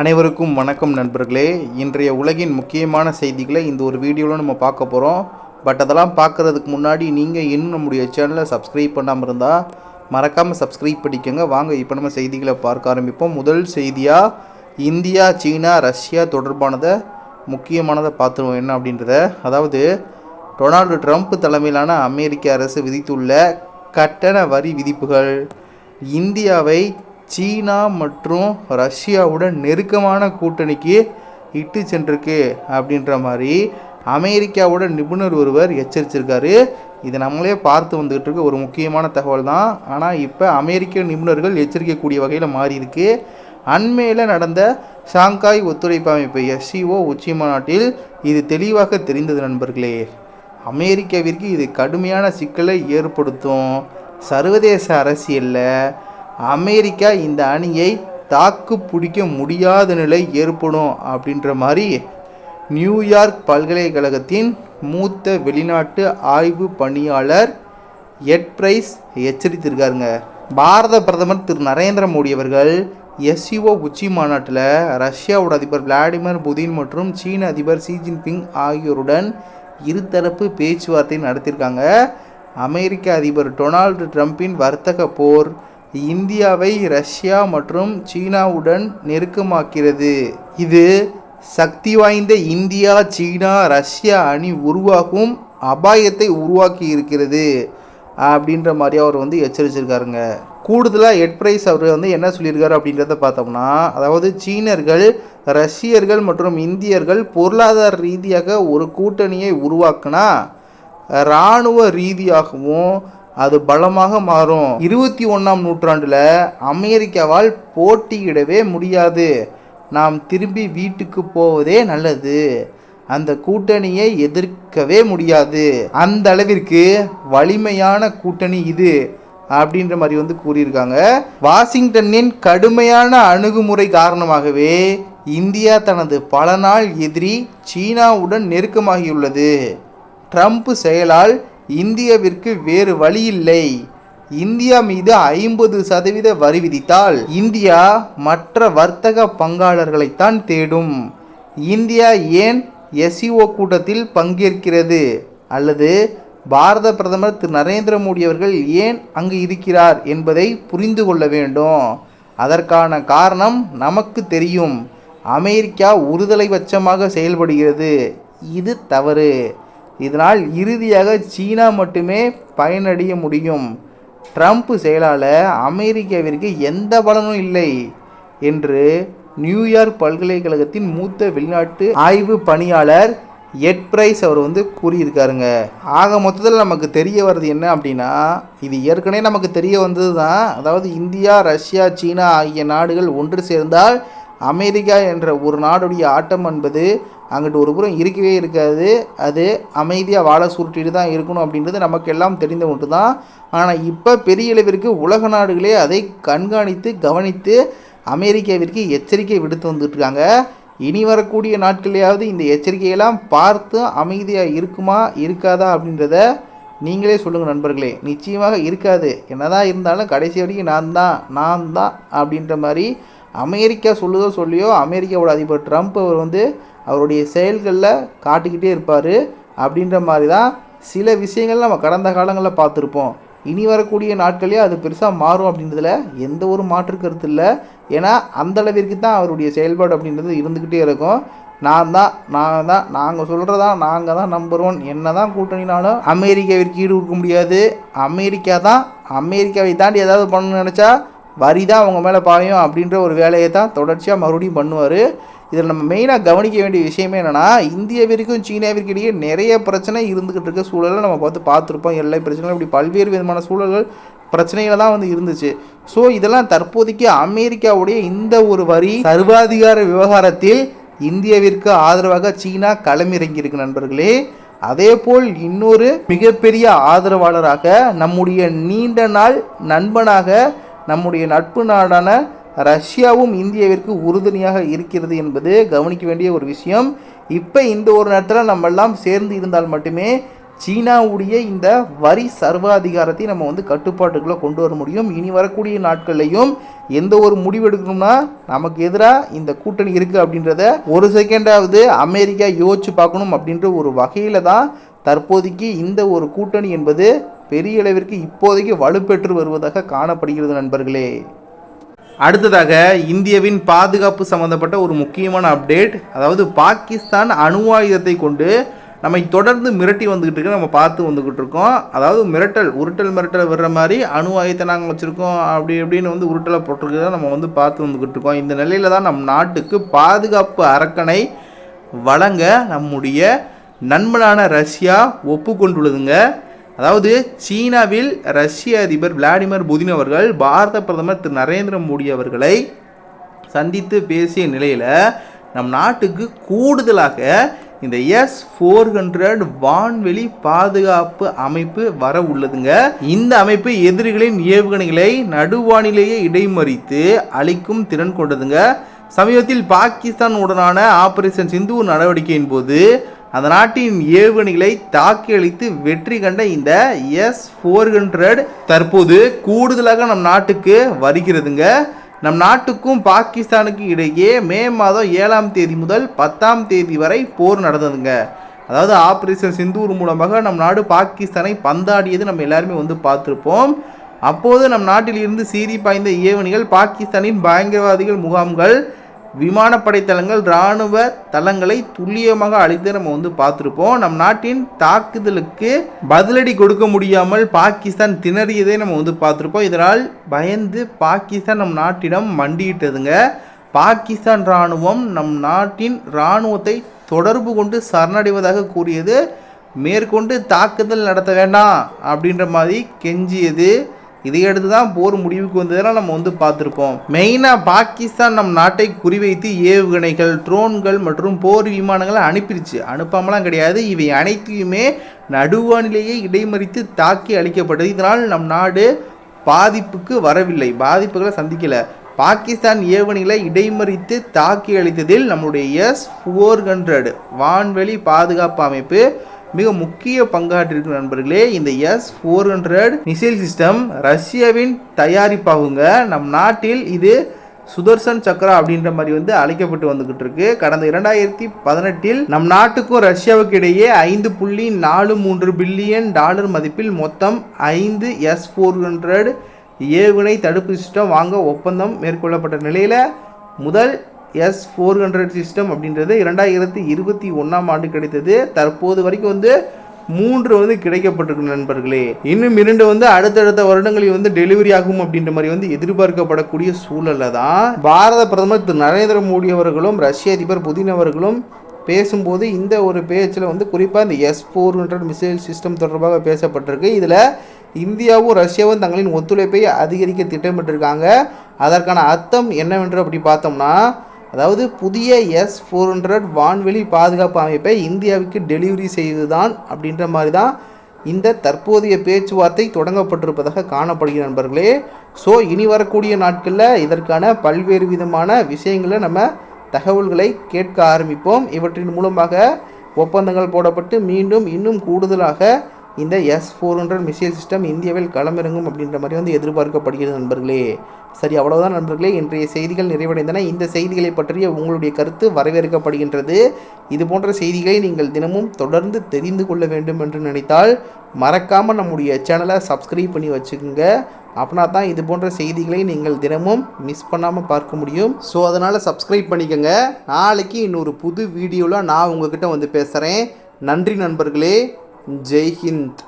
அனைவருக்கும் வணக்கம் நண்பர்களே. இன்றைய உலகின் முக்கியமான செய்திகளை இந்த ஒரு வீடியோவில் நம்ம பார்க்க போகிறோம் பட் அதெல்லாம் பார்க்குறதுக்கு முன்னாடி நீங்கள் இன்னும் நம்முடைய சேனலை சப்ஸ்கிரைப் பண்ணாமல் இருந்தால் மறக்காமல் சப்ஸ்கிரைப் பண்ணிக்கோங்க. வாங்க இப்போ நம்ம செய்திகளை பார்க்க ஆரம்பிப்போம். முதல் செய்தியாக இந்தியா சீனா ரஷ்யா தொடர்பானதை முக்கியமானதை பார்த்துருவோம். என்ன அப்படின்றத? அதாவது டொனால்டு ட்ரம்ப் தலைமையிலான அமெரிக்க அரசு விதித்துள்ள கட்டண வரி விதிப்புகள். இந்தியாவை சீனா மற்றும் ரஷ்யாவுடன் நெருக்கமான கூட்டணிக்கு இட்டு சென்றிருக்கு அப்படின்ற மாதிரி அமெரிக்காவோட நிபுணர் ஒருவர் எச்சரிச்சிருக்காரு. இது நம்மளே பார்த்து வந்துக்கிட்டு இருக்க ஒரு முக்கியமான தகவல் தான். ஆனால் இப்போ அமெரிக்க நிபுணர்கள் எச்சரிக்கக்கூடிய வகையில் மாறி இருக்கு. அண்மையில் நடந்த ஷாங்காய் ஒத்துழைப்பு அமைப்பு எஸ்சிஓ உச்சி மாநாட்டில் இது தெளிவாக தெரிந்தது நண்பர்களே. அமெரிக்காவிற்கு இது கடுமையான சிக்கலை ஏற்படுத்தும். சர்வதேச அரசியலில் அமெரிக்கா இந்த அணியை தாக்கு பிடிக்க முடியாத நிலை ஏற்படும் அப்படின்ற மாதிரி நியூயார்க் பல்கலைக்கழகத்தின் மூத்த வெளிநாட்டு ஆய்வு பணியாளர் எட் பிரைஸ் எச்சரித்திருக்காருங்க. பாரத பிரதமர் திரு. நரேந்திர மோடி அவர்கள் எஸ்சிஓ உச்சி மாநாட்டில் ரஷ்யாவோட அதிபர் விளாடிமிர் புதின் மற்றும் சீன அதிபர் ஷி ஜின்பிங் ஆகியோருடன் இருதரப்பு பேச்சுவார்த்தை நடத்தியிருக்காங்க. அமெரிக்க அதிபர் டொனால்டு ட்ரம்பின் வர்த்தக போர் இந்தியாவை ரஷ்யா மற்றும் சீனாவுடன் நெருக்கமாக்கிறது. இது சக்தி வாய்ந்த இந்தியா சீனா ரஷ்யா அணி உருவாகும் அபாயத்தை உருவாக்கி இருக்கிறது அப்படின்ற மாதிரி அவர் வந்து எச்சரிச்சிருக்காருங்க. கூடுதலாக எட்ப்ரைஸ் அவர் வந்து என்ன சொல்லியிருக்காரு அப்படின்றத பார்த்தோம்னா அதாவது சீனர்கள் ரஷ்யர்கள் மற்றும் இந்தியர்கள் பொருளாதார ரீதியாக ஒரு கூட்டணியை உருவாக்குனா இராணுவ ரீதியாகவும் அது பலமாக மாறும். இருபத்தி ஒன்றாம் நூற்றாண்டில் அமெரிக்காவால் போட்டியிடவே முடியாது. நாம் திரும்பி வீட்டுக்கு போவதே நல்லது. அந்த கூட்டணியை எதிர்க்கவே முடியாது. அந்த அளவிற்கு வலிமையான கூட்டணி இது அப்படின்ற மாதிரி வந்து கூறியிருக்காங்க. வாஷிங்டனின் கடுமையான அணுகுமுறை காரணமாகவே இந்தியா தனது பல நாள் எதிரி சீனாவுடன் நெருக்கமாகியுள்ளது. ட்ரம்ப் செயலால் இந்தியாவிற்கு வேறு வழி இல்லை. இந்தியா மீது ஐம்பது சதவீத வரி விதித்தால் இந்தியா மற்ற வர்த்தக பங்காளர்களைத்தான் தேடும். இந்தியா ஏன் எஸ்இஓ கூட்டத்தில் பங்கேற்கிறது? அல்லது பாரத பிரதமர் திரு. நரேந்திர மோடி அவர்கள் ஏன் அங்கு இருக்கிறார் என்பதை புரிந்து கொள்ள வேண்டும். அதற்கான காரணம் நமக்கு தெரியும். அமெரிக்கா ஒருதலை பட்சமாக செயல்படுகிறது. இது தவறு. இதனால் இறுதியாக சீனா மட்டுமே பயனடைய முடியும். ட்ரம்ப் செயலால் அமெரிக்காவிற்கு எந்த பலனும் இல்லை என்று நியூயார்க் பல்கலைக்கழகத்தின் மூத்த வெளிநாட்டு ஆய்வு பணியாளர் எட் பிரைஸ் அவர் வந்து கூறியிருக்காருங்க. ஆக மொத்தத்தில் நமக்கு தெரிய வர்றது என்ன அப்படின்னா இது ஏற்கனவே நமக்கு தெரிய வந்தது தான் அதாவது இந்தியா ரஷ்யா சீனா ஆகிய நாடுகள் ஒன்று சேர்ந்தால் அமெரிக்கா என்ற ஒரு நாடுடைய ஆட்டம் என்பது அங்கிட்டு ஒரு புறம் இருக்கவே இருக்காது. அது அமைதியாக வாழ சுருட்டிட்டு தான் இருக்கணும் அப்படின்றது நமக்கு எல்லாம் தெரிந்த ஒன்று தான் ஆனால் இப்போ பெரிய அளவிற்கு உலக நாடுகளே அதை கண்காணித்து கவனித்து அமெரிக்காவிற்கு எச்சரிக்கை விடுத்து வந்துட்டுருக்காங்க. இனி வரக்கூடிய நாட்களையாவது இந்த எச்சரிக்கையெல்லாம் பார்த்து அமைதியாக இருக்குமா இருக்காதா அப்படின்றத நீங்களே சொல்லுங்கள் நண்பர்களே. நிச்சயமாக இருக்காது. என்னதான் இருந்தாலும் கடைசி வரைக்கும் நான் தான் நான் தான் அப்படின்ற மாதிரி அமெரிக்கா சொல்லுதோ சொல்லியோ அமெரிக்காவோட அதிபர் ட்ரம்ப் அவர் வந்து அவருடைய செயல்களில் காட்டிக்கிட்டே இருப்பார் அப்படின்ற மாதிரி தான் சில விஷயங்கள் நம்ம கடந்த காலங்களில் பார்த்துருப்போம். இனி வரக்கூடிய நாட்களே அது பெருசாக மாறும் அப்படின்றதுல எந்த ஒரு மாற்று கருத்து இல்லை. ஏன்னா அந்தளவிற்கு தான் அவருடைய செயல்பாடு அப்படின்றது இருந்துக்கிட்டே இருக்கும். நான் தான் நான் தான் நாங்கள் சொல்கிறதா நாங்கள் தான் நம்பர் ஒன் என்ன தான் கூட்டணினாலும் அமெரிக்காவிற்கு ஈடு கொடுக்க முடியாது. அமெரிக்கா தான் அமெரிக்காவை தாண்டி ஏதாவது பண்ணணும்னு நினச்சா வரி தான் அவங்க மேலே பாயும் அப்படின்ற ஒரு வேலையை தான் தொடர்ச்சியாக மறுபடியும் பண்ணுவார். இதில் நம்ம மெயினாக கவனிக்க வேண்டிய விஷயமே என்னென்னா இந்தியாவிற்கும் சீனாவிற்கு இடையே நிறைய பிரச்சனை இருந்துக்கிட்டு இருக்க சூழலை நம்ம பார்த்து பார்த்துருப்போம். எல்லா பிரச்சனைகளும் இப்படி பல்வேறு விதமான சூழல்கள் பிரச்சனைகள் தான் வந்து இருந்துச்சு. ஸோ இதெல்லாம் தற்போதைக்கு அமெரிக்காவுடைய இந்த ஒரு வரி சர்வாதிகார விவகாரத்தில் இந்தியாவிற்கு ஆதரவாக சீனா களமிறங்கியிருக்கு நண்பர்களே. அதே போல் இன்னொரு மிகப்பெரிய ஆதரவாளராக நம்முடைய நீண்ட நாள் நண்பனாக நம்முடைய நட்பு நாடான ரஷ்யாவும் இந்தியாவிற்கு உறுதுணையாக இருக்கிறது என்பது கவனிக்க வேண்டிய ஒரு விஷயம். இப்போ இந்த ஒரு நேரத்தில் நம்ம எல்லாம் சேர்ந்து இருந்தால் மட்டுமே சீனாவுடைய இந்த வரி சர்வாதிகாரத்தை நம்ம வந்து கட்டுப்பாட்டுக்குள்ளே கொண்டு வர முடியும். இனி வரக்கூடிய நாட்கள்லையும் எந்த ஒரு முடிவு எடுக்கணும்னா நமக்கு எதிராக இந்த கூட்டணி இருக்குது அப்படின்றத ஒரு செகண்டாவது அமெரிக்கா யோசிச்சு பார்க்கணும் அப்படின்ற ஒரு வகையில் தான் தற்போதைக்கு இந்த ஒரு கூட்டணி என்பது பெரிய அளவிற்கு இப்போதைக்கு வலுப்பெற்று வருவதாக காணப்படுகிறது நண்பர்களே. அடுத்ததாக இந்தியாவின் பாதுகாப்பு சம்பந்தப்பட்ட ஒரு முக்கியமான அப்டேட் அதாவது பாகிஸ்தான் அணு ஆயுதத்தை கொண்டு நம்மை தொடர்ந்து மிரட்டி வந்துக்கிட்டு இருக்கு நம்ம பார்த்து வந்துக்கிட்டு இருக்கோம். அதாவது மிரட்டல் உருட்டல் மிரட்டல் வர்ற மாதிரி அணு ஆயுதத்தை நாங்கள் வச்சுருக்கோம் அப்படி இப்படின்னு வந்து உருட்டலை போட்டிருக்கிறத நம்ம வந்து பார்த்து வந்துக்கிட்டு இருக்கோம். இந்த நிலையில் தான் நம் நாட்டுக்கு பாதுகாப்பு அரக்கனை வழங்க நம்முடைய நண்பனான ரஷ்யா ஒப்புக்கொண்டுள்ளதுங்க. அதாவது சீனாவில் ரஷ்ய அதிபர் விளாடிமிர் புதின் அவர்கள் பாரத பிரதமர் திரு நரேந்திர மோடி அவர்களை சந்தித்து பேசிய நிலையில் நம் நாட்டுக்கு கூடுதலாக இந்த எஸ் ஃபோர் ஹண்ட்ரட் வான்வெளி பாதுகாப்பு அமைப்பு வர உள்ளதுங்க. இந்த அமைப்பு எதிரிகளின் ஏவுகணைகளை நடுவானிலேயே இடைமறித்து அழிக்கும் திறன் கொண்டதுங்க. சமீபத்தில் பாகிஸ்தான் உடனான ஆபரேஷன் சிந்து நடவடிக்கையின் போது அந்த நாட்டின் ஏவுகணைகளை தாக்கியழித்து வெற்றி கண்ட இந்த எஸ் ஃபோர் ஹண்ட்ரட் தற்போது கூடுதலாக நம் நாட்டுக்கு வருகிறதுங்க. நம் நாட்டுக்கும் பாகிஸ்தானுக்கு இடையே மே மாதம் ஏழாம் தேதி முதல் பத்தாம் தேதி வரை போர் நடந்ததுங்க. அதாவது ஆப்ரேஷன் சிந்தூர் மூலமாக நம் நாடு பாகிஸ்தானை பந்தாடியது நம்ம எல்லாருமே வந்து பார்த்துருப்போம். அப்போது நம் நாட்டில் இருந்து சீறி பாய்ந்த ஏவனிகள் பாகிஸ்தானின் பயங்கரவாதிகள் முகாம்கள் விமானப்படை தளங்கள் இராணுவ தளங்களை துல்லியமாக அழித்து நம்ம வந்து பார்த்துருப்போம். நம் நாட்டின் தாக்குதலுக்கு பதிலடி கொடுக்க முடியாமல் பாகிஸ்தான் திணறியதை நம்ம வந்து பார்த்துருப்போம். இதனால் பயந்து பாகிஸ்தான் நம் நாட்டிடம் மண்டியிட்டதுங்க. பாகிஸ்தான் இராணுவம் நம் நாட்டின் இராணுவத்தை தொடர்பு கொண்டு சரணடைவதாக கூறியது மேற்கொண்டு தாக்குதல் நடத்த வேண்டாம் அப்படின்ற மாதிரி கெஞ்சியது. இதையடுத்து தான் போர் முடிவுக்கு வந்ததெல்லாம் நம்ம வந்து பார்த்துருப்போம். மெயினாக பாகிஸ்தான் நம் நாட்டை குறிவைத்து ஏவுகணைகள் ட்ரோன்கள் மற்றும் போர் விமானங்களை அனுப்பிடுச்சு அனுப்பாமலாம் கிடையாது. இவை அனைத்தையுமே நடுவானிலேயே இடைமறித்து தாக்கி அளிக்கப்பட்டது இதனால் நம் நாடு பாதிப்புக்கு வரவில்லை. பாதிப்புகளை சந்திக்கலை. பாகிஸ்தான் ஏவுகணைகளை இடைமறித்து தாக்கி அளித்ததில் நம்முடைய எஸ் ஃபோர் ஹண்ட்ரட் வான்வெளி பாதுகாப்பு அமைப்பு மிக முக்கிய பங்காற்றிருக்கும் நண்பர்களே இந்த S four hundred missile system ரஷ்யாவின் தயாரிப்பாகுங்க. நம் நாட்டில் இது சுதர்சன் சக்ரா அப்படின்ற மாதிரி வந்து அழைக்கப்பட்டு வந்துகிட்டு இருக்கு. கடந்த இரண்டாயிரத்தி பதினெட்டில் நம் நாட்டுக்கும் ரஷ்யாவுக்கு இடையே ஐந்து புள்ளி நாலு மூன்று பில்லியன் டாலர் மதிப்பில் மொத்தம் ஐந்து எஸ் ஃபோர் ஹண்ட்ரட் ஏவுகணை தடுப்பு சிஸ்டம் வாங்க ஒப்பந்தம் மேற்கொள்ளப்பட்ட நிலையில் முதல் எஸ் ஃபோர் ஹண்ட்ரட் சிஸ்டம் அப்படின்றது இரண்டாயிரத்தி இருபத்தி ஒன்றாம் ஆண்டு கிடைத்தது. தற்போது வரைக்கும் வந்து மூன்று வந்து கிடைக்கப்பட்டிருக்கு நண்பர்களே. இன்னும் இரண்டு வந்து அடுத்தடுத்த வருடங்களில் வந்து டெலிவரி ஆகும் அப்படின்ற மாதிரி வந்து எதிர்பார்க்கப்படக்கூடிய சூழலில் தான். பாரத பிரதமர் திரு நரேந்திர மோடி அவர்களும் ரஷ்ய அதிபர் புதின் அவர்களும் பேசும்போது இந்த ஒரு பேச்சில் வந்து குறிப்பாக இந்த S four hundred missile system தொடர்பாக பேசப்பட்டிருக்கு. இதில் இந்தியாவும் ரஷ்யாவும் தங்களின் ஒத்துழைப்பை அதிகரிக்க திட்டமிட்டிருக்காங்க. அதற்கான அர்த்தம் என்னவென்று அப்படி பார்த்தோம்னா அதாவது புதிய எஸ் ஃபோர் ஹண்ட்ரட் வான்வெளி பாதுகாப்பு அமைப்பை இந்தியாவுக்கு டெலிவரி செய்வதுதான் அப்படின்ற மாதிரி தான் இந்த தற்போதைய பேச்சுவார்த்தை தொடங்கப்பட்டிருப்பதாக காணப்படுகிற நண்பர்களே. ஸோ இனி வரக்கூடிய நாட்களில் இதற்கான பல்வேறு விதமான விஷயங்களை நம்ம தகவல்களை கேட்க ஆரம்பிப்போம். இவற்றின் மூலமாக ஒப்பந்தங்கள் போடப்பட்டு மீண்டும் இன்னும் கூடுதலாக இந்த S four hundred missile system இந்தியாவில் களமிறங்கும் அப்படின்ற மாதிரி வந்து எதிர்பார்க்கப்படுகிறது நண்பர்களே. சரி அவ்வளவுதான் நண்பர்களே. இன்றைய செய்திகள் நிறைவடைந்தன. இந்த செய்திகளை பற்றிய உங்களுடைய கருத்து வரவேற்கப்படுகின்றது. இது போன்ற செய்திகளை நீங்கள் தினமும் தொடர்ந்து தெரிந்து கொள்ள வேண்டும் என்று நினைத்தால் மறக்காமல் நம்முடைய சேனலை சப்ஸ்கிரைப் பண்ணி வச்சுக்கோங்க. அப்படின்னா தான் இது போன்ற செய்திகளை நீங்கள் தினமும் மிஸ் பண்ணாமல் பார்க்க முடியும். ஸோ அதனால் சப்ஸ்கிரைப் பண்ணிக்கோங்க. நாளைக்கு இன்னொரு புது வீடியோவில் நான் உங்ககிட்ட வந்து பேசுகிறேன் நன்றி நண்பர்களே. ஜெய்ஹிந்த்